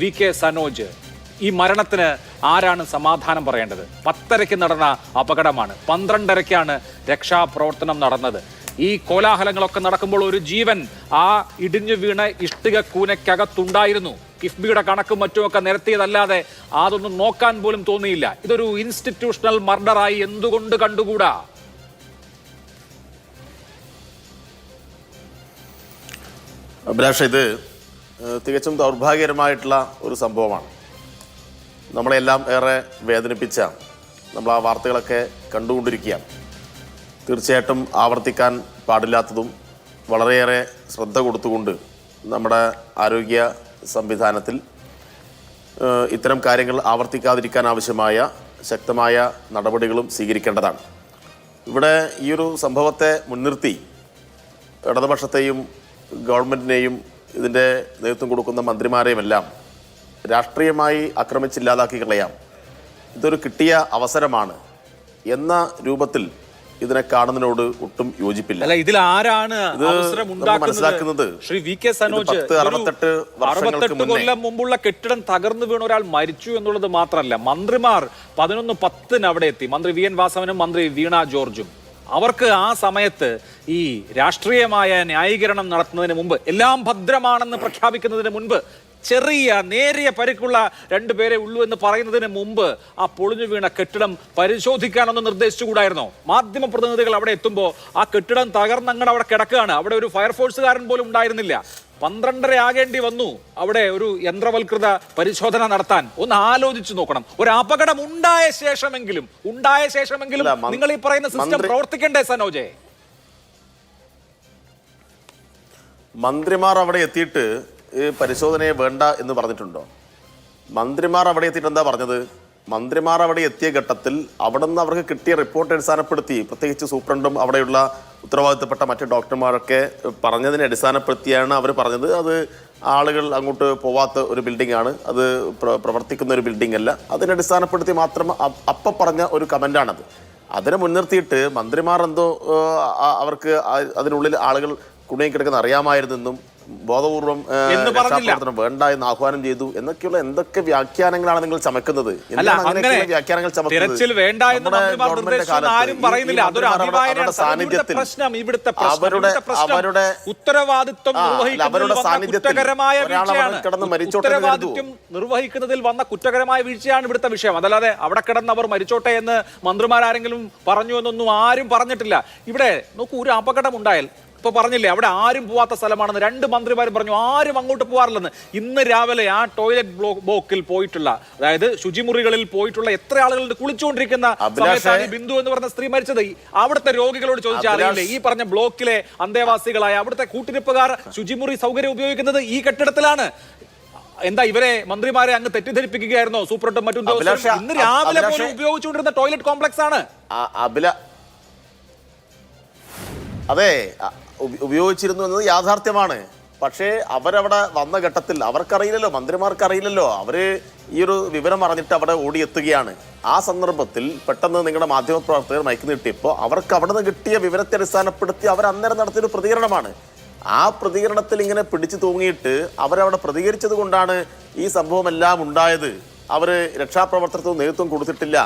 V K Sanoj ഈ മരണത്തിന് ആരാണ് സമാധാനം പറയേണ്ടത്? പത്തരയ്ക്ക് നടന്ന അപകടമാണ്. പന്ത്രണ്ടരയ്ക്കാണ് രക്ഷാപ്രവർത്തനം നടന്നത്. ഈ കോലാഹലങ്ങളൊക്കെ നടക്കുമ്പോൾ ഒരു ജീവൻ ആ ഇടിഞ്ഞു വീണ ഇഷ്ടിക കൂനയ്ക്കകത്തുണ്ടായിരുന്നു. കിഫ്ബിയുടെ കണക്കും മറ്റുമൊക്കെ നിരത്തിയതല്ലാതെ അതൊന്നും നോക്കാൻ പോലും തോന്നിയില്ല. ഇതൊരു ഇൻസ്റ്റിറ്റ്യൂഷണൽ മർഡറായി എന്തുകൊണ്ട് കണ്ടുകൂടാ? അഭിലാഷ് ഇത് തികച്ചും ദൗർഭാഗ്യകരമായിട്ടുള്ള ഒരു സംഭവമാണ്. നമ്മളെല്ലാം ഏറെ വേദനിപ്പിച്ച നമ്മൾ ആ വാർത്തകളൊക്കെ കണ്ടുകൊണ്ടിരിക്കുകയാണ്. തീർച്ചയായിട്ടും ആവർത്തിക്കാൻ പാടില്ലാത്തതും വളരെയേറെ ശ്രദ്ധ കൊടുത്തുകൊണ്ട് നമ്മുടെ ആരോഗ്യ സംവിധാനത്തിൽ ഇത്തരം കാര്യങ്ങൾ ആവർത്തിക്കാതിരിക്കാൻ ആവശ്യമായ ശക്തമായ നടപടികളും സ്വീകരിക്കേണ്ടതാണ്. ഇവിടെ ഈ ഒരു സംഭവത്തെ മുൻനിർത്തി ഇടതുപക്ഷത്തെയും ഗവൺമെന്റിനെയും ഇതിന്റെ നേതൃത്വം കൊടുക്കുന്ന മന്ത്രിമാരെയുമെല്ലാം രാഷ്ട്രീയമായി ആക്രമിച്ചില്ലാതാക്കി കളയാം. ഇതൊരു കിട്ടിയ അവസരമാണ് എന്ന രൂപത്തിൽ ഇതിനെ കാണുന്നതിനോട് ഒട്ടും യോജിപ്പില്ല. അല്ല ഇതിൽ ആരാണ് മനസ്സിലാക്കുന്നത് ശ്രീ വി കെ സനോജ് അറുപത്തെട്ട് അറുപത്തെട്ട് കൊല്ലം മുമ്പുള്ള കെട്ടിടം തകർന്നു വീണ ഒരാൾ മരിച്ചു എന്നുള്ളത് മാത്രമല്ല മന്ത്രിമാർ പതിനൊന്ന് പത്തിന് അവിടെ എത്തി. മന്ത്രി വി എൻ വാസവനും മന്ത്രി വീണ ജോർജും. അവർക്ക് ആ സമയത്ത് ഈ രാഷ്ട്രീയമായ ന്യായീകരണം നടത്തുന്നതിന് മുമ്പ് എല്ലാം ഭദ്രമാണെന്ന് പ്രഖ്യാപിക്കുന്നതിന് മുൻപ് ചെറിയ നേരിയ പരിക്കുള്ള രണ്ടുപേരെ ഉള്ളൂ എന്ന് പറയുന്നതിന് മുമ്പ് ആ പൊളിഞ്ഞു വീണ കെട്ടിടം പരിശോധിക്കാനൊന്ന് നിർദ്ദേശിച്ചുകൂടായിരുന്നോ? മാധ്യമ പ്രതിനിധികൾ അവിടെ എത്തുമ്പോൾ ആ കെട്ടിടം തകർന്നങ്ങൾ അവിടെ കിടക്കുകയാണ്. അവിടെ ഒരു ഫയർഫോഴ്സുകാരൻ പോലും ഉണ്ടായിരുന്നില്ല. പന്ത്രണ്ടര ആകേണ്ടി വന്നു അവിടെ ഒരു യന്ത്രവൽകൃത പരിശോധന നടത്താൻ. ഒന്ന് ആലോചിച്ചു നോക്കണം. ഒരു അപകടം ഉണ്ടായ ശേഷമെങ്കിലും ഉണ്ടായ ശേഷമെങ്കിലും നിങ്ങൾ ഈ പറയുന്ന സിസ്റ്റം പ്രവർത്തിക്കണ്ടേ സനോജെ? മന്ത്രിമാർ അവിടെ എത്തിയിട്ട് ഈ പരിശോധനയെ വേണ്ട എന്ന് പറഞ്ഞിട്ടുണ്ടോ? മന്ത്രിമാർ അവിടെ എത്തിയിട്ട് എന്താ പറഞ്ഞത്? മന്ത്രിമാർ അവിടെ എത്തിയ ഘട്ടത്തിൽ അവിടെ നിന്ന് അവർക്ക് കിട്ടിയ റിപ്പോർട്ട് അടിസ്ഥാനപ്പെടുത്തി പ്രത്യേകിച്ച് സൂപ്രണ്ടും അവിടെയുള്ള ഉത്തരവാദിത്തപ്പെട്ട മറ്റ് ഡോക്ടർമാരൊക്കെ പറഞ്ഞതിനെ അടിസ്ഥാനപ്പെടുത്തിയാണ് അവർ പറഞ്ഞത്. അത് ആളുകൾ അങ്ങോട്ട് പോവാത്ത ഒരു ബിൽഡിംഗ് ആണ് അത് പ്രവർത്തിക്കുന്ന ഒരു ബിൽഡിംഗ് അല്ല അതിനെ അടിസ്ഥാനപ്പെടുത്തി മാത്രം അപ്പം പറഞ്ഞ ഒരു കമന്റാണത് അതിനെ മുൻനിർത്തിയിട്ട് മന്ത്രിമാർ എന്തോ അവർക്ക് അതിനുള്ളിൽ ആളുകൾ കുടുങ്ങിക്കിടക്കുന്ന അറിയാമായിരുന്നെന്നും ബോധപൂർവം. രക്ഷാപ്രവർത്തനം വേണ്ട എന്ന് ആഹ്വാനം ചെയ്തു. എന്നൊക്കെയുള്ള എന്തൊക്കെ വ്യാഖ്യാനങ്ങളാണ് നിങ്ങൾ ചമക്കുന്നത്? വ്യാഖ്യാനങ്ങൾ അവരുടെ- സാന്നിധ്യത്തിൽ അവരുടെ അവരുടെ ഉത്തരവാദിത്വം അവരുടെ കിടന്ന് മരിച്ചോട്ടെ നിർവഹിക്കുന്നതിൽ വന്ന കുറ്റകരമായ വീഴ്ചയാണ് ഇവിടുത്തെ വിഷയം. അതല്ലാതെ അവിടെ കിടന്ന് അവർ മരിച്ചോട്ടെ എന്ന് മന്ത്രിമാരാരെങ്കിലും പറഞ്ഞു എന്നൊന്നും ആരും പറഞ്ഞിട്ടില്ല. ഇവിടെ നോക്കൂ ഒരു അപകടം ഉണ്ടായാൽ ഇപ്പൊ പറഞ്ഞില്ലേ അവിടെ ആരും പോവാത്ത സ്ഥലമാണെന്ന് രണ്ട് മന്ത്രിമാരും പറഞ്ഞു ആരും അങ്ങോട്ട് പോകാറില്ലെന്ന് ഇന്ന് രാവിലെ ആ ടോയ്ലറ്റ് ബ്ലോക്ക് ബ്ലോക്കിൽ പോയിട്ടുള്ള അതായത് ശുചിമുറികളിൽ പോയിട്ടുള്ള എത്ര ആളുകളുണ്ട് കുളിച്ചുകൊണ്ടിരിക്കുന്ന സമയത്താണ് ബിന്ദു എന്ന് പറഞ്ഞ സ്ത്രീ മരിച്ചത്. അവിടുത്തെ രോഗികളോട് ചോദിച്ചാൽ ഈ പറഞ്ഞ ബ്ലോക്കിലെ അന്തേവാസികളായ അവിടുത്തെ കൂട്ടിരിപ്പുകാർ ശുചിമുറി സൗകര്യം ഉപയോഗിക്കുന്നത് ഈ കെട്ടിടത്തിലാണ്. എന്താ ഇവരെ മന്ത്രിമാരെ അങ്ങ് തെറ്റിദ്ധരിപ്പിക്കുകയായിരുന്നോ? സൂപ്രണ്ടും മറ്റും ഇന്ന് രാവിലെ പോലും ഉപയോഗിച്ചുകൊണ്ടിരുന്ന ടോയ്ലറ്റ് കോംപ്ലക്സ് ആണ്. അതെ ഉപയോഗിച്ചിരുന്നു എന്നത് യാഥാർത്ഥ്യമാണ്. പക്ഷേ അവരവിടെ വന്ന ഘട്ടത്തിൽ അവർക്കറിയില്ലല്ലോ മന്ത്രിമാർക്കറിയില്ലല്ലോ. അവർ ഈ ഒരു വിവരം അറിഞ്ഞിട്ട് അവിടെ ഓടിയെത്തുകയാണ്. ആ സന്ദർഭത്തിൽ പെട്ടെന്ന് നിങ്ങളുടെ മാധ്യമപ്രവർത്തകർ മയക്ക് നീട്ടിയപ്പോൾ അവർക്ക് അവിടെ നിന്ന് കിട്ടിയ വിവരത്തെ അടിസ്ഥാനപ്പെടുത്തി അവർ അന്നേരം നടത്തിയൊരു പ്രതികരണമാണ്. ആ പ്രതികരണത്തിൽ ഇങ്ങനെ പിടിച്ചു തൂങ്ങിയിട്ട് അവരവിടെ പ്രതികരിച്ചത് കൊണ്ടാണ് ഈ സംഭവമെല്ലാം ഉണ്ടായത്. അവർ രക്ഷാപ്രവർത്തനത്തിന് നേതൃത്വം കൊടുത്തിട്ടില്ല.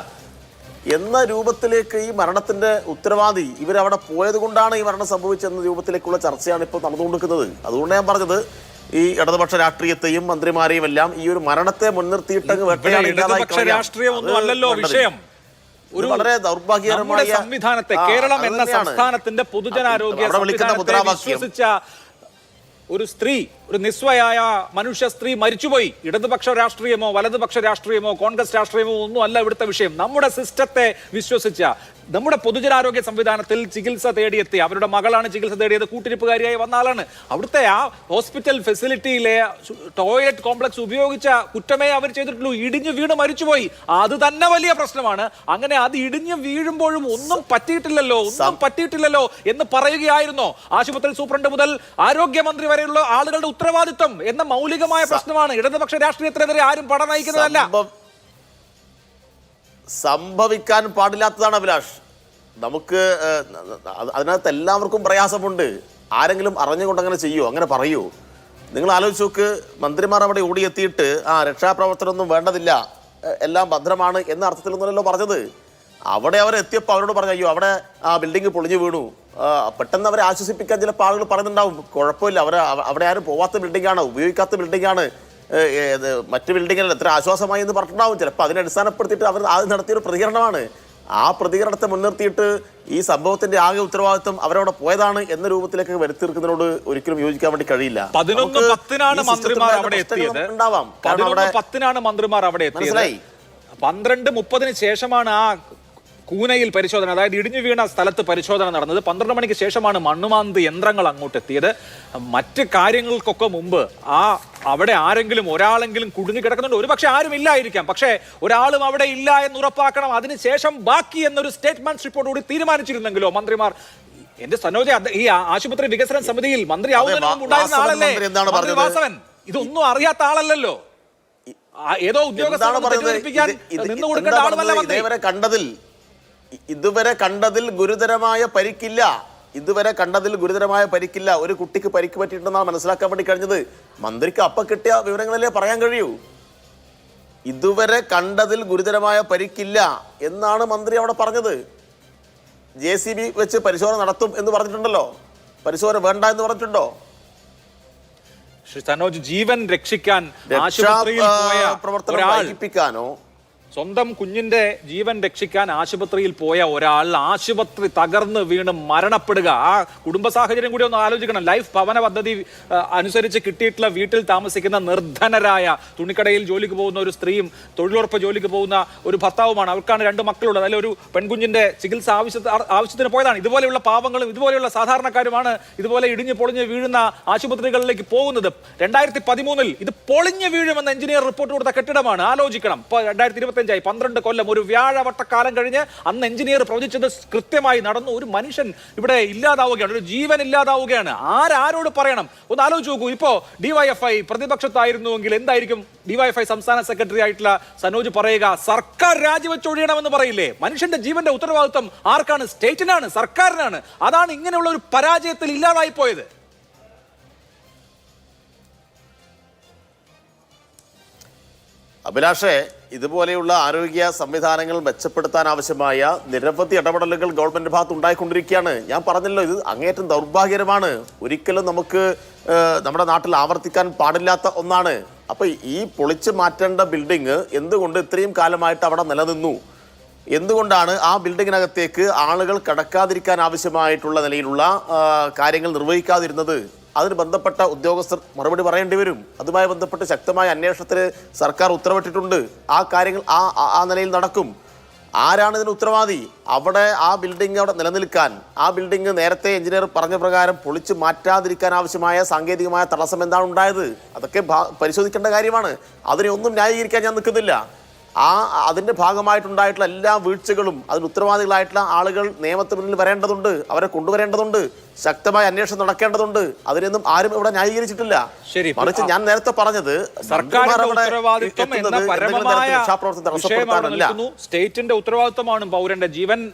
എന്ന രൂപത്തിലേക്ക് ഈ മരണത്തിന്റെ ഉത്തരവാദി ഇവരവിടെ പോയത് കൊണ്ടാണ് ഈ മരണം സംഭവിച്ചെന്ന രൂപത്തിലേക്കുള്ള ചർച്ചയാണ് ഇപ്പോൾ നടന്നുകൊണ്ടിരിക്കുന്നത്. അതുകൊണ്ട് ഞാൻ പറഞ്ഞത് ഈ ഇടതുപക്ഷ രാഷ്ട്രീയത്തെയും മന്ത്രിമാരെയും എല്ലാം ഈ ഒരു മരണത്തെ മുൻനിർത്തിയിട്ടങ്ങ് വേട്ടയാടി അല്ലല്ലോ വിഷയം. ഒരു വളരെ ദൗർഭാഗ്യകരമായ സംവിധാനത്തെ കേരളം എന്ന സംസ്ഥാനത്തിന്റെ പൊതുജനാരോഗ്യ വിശ്വസിച്ച ഒരു സ്ത്രീ ഒരു നിസ്വയായ മനുഷ്യ സ്ത്രീ മരിച്ചുപോയി. ഇടതുപക്ഷ രാഷ്ട്രീയമോ വലതുപക്ഷ രാഷ്ട്രീയമോ കോൺഗ്രസ് രാഷ്ട്രീയമോ ഒന്നും അല്ല ഇവിടുത്തെ വിഷയം. നമ്മുടെ സിസ്റ്റത്തെ വിശ്വസിച്ച നമ്മുടെ പൊതുജനാരോഗ്യ സംവിധാനത്തിൽ ചികിത്സ തേടിയെത്തി അവരുടെ മകളാണ് ചികിത്സ തേടിയത് കൂട്ടിരിപ്പുകാരിയായി വന്ന ആളാണ്. അവിടുത്തെ ആ ഹോസ്പിറ്റൽ ഫെസിലിറ്റിയിലെ ടോയ്ലറ്റ് കോംപ്ലക്സ് ഉപയോഗിച്ച കുറ്റമേ അവർ ചെയ്തിട്ടുള്ളൂ. ഇടിഞ്ഞു വീണ് മരിച്ചുപോയി. അത് തന്നെ വലിയ പ്രശ്നമാണ്. അങ്ങനെ അത് ഇടിഞ്ഞു വീഴുമ്പോഴും ഒന്നും പറ്റിയിട്ടില്ലല്ലോ ഒന്നും പറ്റിയിട്ടില്ലല്ലോ എന്ന് പറയുകയായിരുന്നോ ആശുപത്രി സൂപ്രണ്ട് മുതൽ ആരോഗ്യമന്ത്രി വരെയുള്ള ആളുകളുടെ ഉത്തരവാദിത്വം എന്ന മൗലികമായ പ്രശ്നമാണ്. ഇടതുപക്ഷ രാഷ്ട്രീയത്തിനെതിരെ ആരും പട നയിക്കുന്നതല്ല സംഭവിക്കാൻ പാടില്ലാത്തതാണ് അഭിലാഷ്. നമുക്ക് അതിനകത്ത് എല്ലാവർക്കും പ്രയാസമുണ്ട്. ആരെങ്കിലും അറിഞ്ഞുകൊണ്ട് അങ്ങനെ ചെയ്യോ? അങ്ങനെ പറയൂ. നിങ്ങൾ ആലോചിച്ച് നോക്ക് മന്ത്രിമാർ അവിടെ ഓടിയെത്തിയിട്ട് ആ രക്ഷാപ്രവർത്തനമൊന്നും വേണ്ടതില്ല എല്ലാം ഭദ്രമാണ് എന്ന അർത്ഥത്തിലൊന്നുമല്ലോ പറഞ്ഞത്. അവിടെ അവർ എത്തിയപ്പോൾ അവരോട് പറഞ്ഞു അയ്യോ അവിടെ ആ ബിൽഡിംഗ് പൊളിഞ്ഞു വീണു. പെട്ടെന്ന് അവരെ ആശ്വസിപ്പിക്കാൻ ചില ആളുകൾ പറയുന്നുണ്ടാവും. കുഴപ്പമില്ല അവർ അവിടെ ആരും പോവാത്ത ബിൽഡിംഗാണ് ഉപയോഗിക്കാത്ത ബിൽഡിംഗാണ് മറ്റ് ബിൽഡിങ്ങിൽ എത്ര ആശ്വാസമായി എന്ന് പറഞ്ഞിട്ടുണ്ടാവും. ചിലപ്പോൾ അതിനെ അടിസ്ഥാനപ്പെടുത്തിയിട്ട് അവർ ആദ്യം നടത്തിയൊരു പ്രതികരണമാണ്. ആ പ്രതികരണത്തെ മുൻനിർത്തിയിട്ട് ഈ സംഭവത്തിന്റെ ആകെ ഉത്തരവാദിത്വം അവരവിടെ പോയതാണ് എന്ന രൂപത്തിലേക്ക് വരുത്തീർക്കുന്നതിനോട് ഒരിക്കലും യോജിക്കാൻ വേണ്ടി കഴിയില്ല. പതിനൊന്ന് നമുക്ക് പത്തിനാണ് മന്ത്രിമാർ അവിടെ എത്തിയത്. ഉണ്ടാവാം. കാരണം പതിനൊന്ന് പത്തിനാണ് മന്ത്രിമാർ അവിടെ എത്തിയത്. പന്ത്രണ്ട് മുപ്പതിന് ശേഷമാണ് ആ കൂനയിൽ പരിശോധന അതായത് ഇടിഞ്ഞു വീണ സ്ഥലത്ത് പരിശോധന നടന്നത്. പന്ത്രണ്ട് മണിക്ക് ശേഷമാണ് മണ്ണുമാന്ത് യന്ത്രങ്ങൾ അങ്ങോട്ട് എത്തിയത് മറ്റ് കാര്യങ്ങൾക്കൊക്കെ മുമ്പ് ആ അവിടെ ആരെങ്കിലും ഒരാളെങ്കിലും കുടുങ്ങി കിടക്കുന്നുണ്ട്. ഒരുപക്ഷെ ആരും ഇല്ലായിരിക്കാം. പക്ഷേ ഒരാളും അവിടെ ഇല്ല എന്ന് ഉറപ്പാക്കണം. അതിനുശേഷം ബാക്കി എന്നൊരു സ്റ്റേറ്റ്മെന്റ് റിപ്പോർട്ട് കൂടി തീരുമാനിച്ചിരുന്നെങ്കിലോ മന്ത്രിമാർ? എന്റെ സനോജ ഈ ആശുപത്രി വികസന സമിതിയിൽ മന്ത്രി ആവുന്ന മുമ്പ് ഉണ്ടായിരുന്ന ആളല്ലേ? വാസവൻ ഇതൊന്നും അറിയാത്ത ആളല്ലല്ലോ. ഏതോ ഉദ്യോഗസ്ഥരെ കണ്ടതിൽ ഇതുവരെ കണ്ടതിൽ ഗുരുതരമായ പരിക്കില്ല. ഇതുവരെ കണ്ടതിൽ ഗുരുതരമായ പരിക്കില്ല. ഒരു കുട്ടിക്ക് പരിക്ക് പറ്റിയിട്ടുണ്ടെന്നാണ് മനസ്സിലാക്കാൻ വേണ്ടി കഴിഞ്ഞത്. മന്ത്രിക്ക് അപ്പൊ കിട്ടിയ വിവരങ്ങളല്ലേ പറയാൻ കഴിയൂ? ഇതുവരെ കണ്ടതിൽ ഗുരുതരമായ പരിക്കില്ല എന്നാണ് മന്ത്രി അവിടെ പറഞ്ഞത്. ജെ സി ബി വെച്ച് പരിശോധന നടത്തും എന്ന് പറഞ്ഞിട്ടുണ്ടല്ലോ. പരിശോധന വേണ്ട എന്ന് പറഞ്ഞിട്ടുണ്ടോ? ജീവൻ രക്ഷിക്കാൻ രക്ഷാ പ്രവർത്തനം വൈകിപ്പിക്കാനോ സ്വന്തം കുഞ്ഞിന്റെ ജീവൻ രക്ഷിക്കാൻ ആശുപത്രിയിൽ പോയ ഒരാൾ ആശുപത്രി തകർന്ന് വീണ് മരണപ്പെടുക. ആ കുടുംബ സാഹചര്യം കൂടി ഒന്ന് ആലോചിക്കണം. ലൈഫ് ഭവന പദ്ധതി അനുസരിച്ച് കിട്ടിയിട്ടുള്ള വീട്ടിൽ താമസിക്കുന്ന നിർധനരായ തുണിക്കടയിൽ ജോലിക്ക് പോകുന്ന ഒരു സ്ത്രീയും തൊഴിലുറപ്പ് ജോലിക്ക് പോകുന്ന ഒരു ഭർത്താവുമാണ്. അവർക്കാണ് രണ്ട് മക്കളുള്ളത്. അതിൽ ഒരു പെൺകുഞ്ഞിന്റെ ചികിത്സ ആവശ്യ ആവശ്യത്തിന് പോയതാണ്. ഇതുപോലെയുള്ള പാവങ്ങളും ഇതുപോലെയുള്ള സാധാരണക്കാരുമാണ് ഇതുപോലെ ഇടിഞ്ഞു പൊളിഞ്ഞ് വീഴുന്ന ആശുപത്രികളിലേക്ക് പോകുന്നത്. രണ്ടായിരത്തി പതിമൂന്നിൽ ഇത് പൊളിഞ്ഞു വീഴുമെന്ന എഞ്ചിനീയർ റിപ്പോർട്ട് കൊടുത്ത കെട്ടിടമാണ്. ആലോചിക്കണം. ഇപ്പോൾ രണ്ടായിരത്തി ഇരുപത്തഞ്ചായി പന്ത്രണ്ട് കൊല്ലം ഒരു വ്യാഴവട്ടക്കാലം കഴിഞ്ഞ് അന്ന് എഞ്ചിനീയർ പ്രവചിച്ചത് കൃത്യമായി നടന്നു. ഒരു മനുഷ്യൻ ഇവിടെ ഇല്ലാതാവുകയാണ്. ഒരു ജീവൻ ഇല്ലാതാവുകയാണ്. ആരാരോട് പറയണം? ഒന്ന് ആലോചിച്ച് നോക്കൂ. ഇപ്പോ ഡിവൈഎഫ്ഐ പ്രതിപക്ഷത്തായിരുന്നുവെങ്കിൽ എന്തായിരിക്കും? ഡിവൈഎഫ്ഐ സംസ്ഥാന സെക്രട്ടറി ആയിട്ടുള്ള സനോജ് പറയുക സർക്കാർ രാജിവെച്ചൊഴിയണമെന്ന് പറയില്ലേ? മനുഷ്യന്റെ ജീവന്റെ ഉത്തരവാദിത്വം ആർക്കാണ്? സ്റ്റേറ്റിനാണ് സർക്കാരിനാണ്. അതാണ് ഇങ്ങനെയുള്ള ഒരു പരാജയത്തിൽ ഇല്ലാതായി പോയത്. അഭിലാഷേ ഇതുപോലെയുള്ള ആരോഗ്യ സംവിധാനങ്ങൾ മെച്ചപ്പെടുത്താൻ ആവശ്യമായ നിരവധി ഇടപെടലുകൾ ഗവൺമെന്റ് ഭാഗത്ത് ഉണ്ടായിക്കൊണ്ടിരിക്കുകയാണ് ഞാൻ പറഞ്ഞല്ലോ ഇത് അങ്ങേറ്റം ദൗർഭാഗ്യകരമാണ്. ഒരിക്കലും നമുക്ക് നമ്മുടെ നാട്ടിൽ ആവർത്തിക്കാൻ പാടില്ലാത്ത ഒന്നാണ്. അപ്പൊ ഈ പൊളിച്ചു മാറ്റേണ്ട ബിൽഡിംഗ് എന്തുകൊണ്ട് ഇത്രയും കാലമായിട്ട് അവിടെ നിലനിന്നു? എന്തുകൊണ്ടാണ് ആ ബിൽഡിങ്ങിനകത്തേക്ക് ആളുകൾ കടക്കാതിരിക്കാൻ ആവശ്യമായിട്ടുള്ള നിലയിലുള്ള കാര്യങ്ങൾ നിർവഹിക്കാതിരുന്നത്? അതിന് ബന്ധപ്പെട്ട ഉദ്യോഗസ്ഥർ മറുപടി പറയേണ്ടി വരും. അതുമായി ബന്ധപ്പെട്ട് ശക്തമായ അന്വേഷണത്തിന് സർക്കാർ ഉത്തരവിട്ടിട്ടുണ്ട്. ആ കാര്യങ്ങൾ ആ ആ- നിലയിൽ നടക്കും. ആരാണ് ഇതിന് ഉത്തരവാദി? അവിടെ ആ ബിൽഡിംഗ് അവിടെ നിലനിൽക്കാൻ ആ ബിൽഡിംഗ് നേരത്തെ എഞ്ചിനീയർ പറഞ്ഞ പ്രകാരം പൊളിച്ചു മാറ്റാതിരിക്കാൻ ആവശ്യമായ സാങ്കേതികമായ തടസ്സം എന്താണ് ഉണ്ടായത്? അതൊക്കെ പരിശോധിക്കേണ്ട കാര്യമാണ്. അതിനെ ഒന്നും ന്യായീകരിക്കാൻ ഞാൻ നിൽക്കുന്നില്ല. ആ അതിന്റെ ഭാഗമായിട്ടുണ്ടായിട്ടുള്ള എല്ലാ വീഴ്ചകളും അതിന് ഉത്തരവാദികളായിട്ടുള്ള ആളുകൾ നിയമത്തിന് മുന്നിൽ വരേണ്ടതുണ്ട് അവരെ കൊണ്ടുവരേണ്ടതുണ്ട് ശക്തമായ അന്വേഷണം നടക്കേണ്ടതുണ്ട്. അതിനൊന്നും ആരും ഇവിടെ ന്യായീകരിച്ചിട്ടില്ല. ശരി, മറിച്ച് ഞാൻ നേരത്തെ പറഞ്ഞത് സർക്കാർ സ്റ്റേറ്റിന്റെ ഉത്തരവാദിത്വമാണ് പൗരന്റെ ജീവൻ